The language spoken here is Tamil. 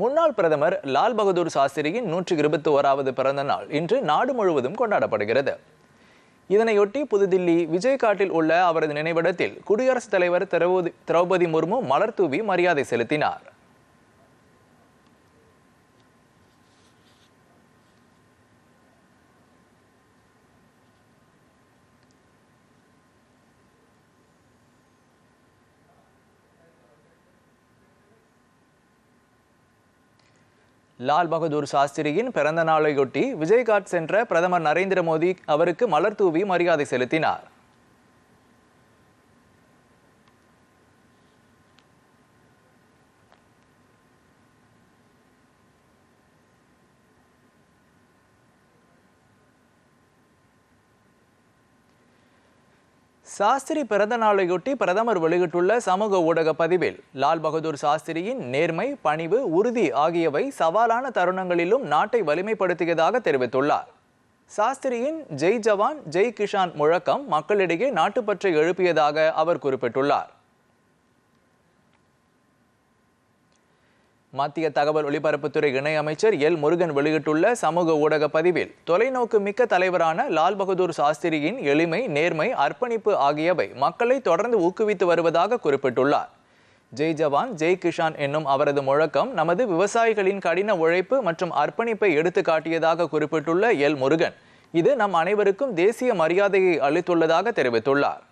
முன்னாள் பிரதமர் லால் பகதூர் சாஸ்திரியின் நூற்றி இருபத்தி ஓராவது பிறந்த நாள் இன்று நாடு முழுவதும் கொண்டாடப்படுகிறது. இதனையொட்டி புதுதில்லி விஜய்காட்டில் உள்ள அவரது நினைவிடத்தில் குடியரசுத் தலைவர் திரௌபதி திரௌபதி முர்மு மலர் தூவி மரியாதை செலுத்தினார். லால் பகதூர் சாஸ்திரியின் பிறந்த நாளையொட்டி விஜய்காட் சென்ற பிரதமர் நரேந்திர மோடி அவருக்கு மலர் தூவி மரியாதை செலுத்தினார். சாஸ்திரி பிறந்த நாளையொட்டி பிரதமர் வெளியிட்டுள்ள சமூக ஊடக பதிவில் லால் பகதூர் சாஸ்திரியின் நேர்மை பணிவு உறுதி ஆகியவை சவாலான தருணங்களிலும் நாட்டை வலிமைப்படுத்தியதாக தெரிவித்துள்ளார். சாஸ்திரியின் ஜெய் ஜவான் ஜெய் கிஷான் முழக்கம் மக்களிடையே நாட்டுப்பற்றை எழுப்பியதாக அவர் குறிப்பிட்டுள்ளார். மத்திய தகவல் ஒலிபரப்புத்துறை இணையமைச்சர் எல். முருகன் வெளியிட்டுள்ள சமூக ஊடக பதிவில் தொலைநோக்கு மிக்க தலைவரான லால் பகதூர் சாஸ்திரியின் எளிமை நேர்மை அர்ப்பணிப்பு ஆகியவை மக்களை தொடர்ந்து ஊக்குவித்து வருவதாக குறிப்பிட்டுள்ளார். ஜெய் ஜவான் ஜெய் கிஷான் என்னும் அவரது முழக்கம் நமது விவசாயிகளின் கடின உழைப்பு மற்றும் அர்ப்பணிப்பை எடுத்து காட்டியதாக குறிப்பிட்டுள்ள எல். முருகன் இது நம் அனைவருக்கும் தேசிய மரியாதையை அளித்துள்ளதாக தெரிவித்துள்ளார்.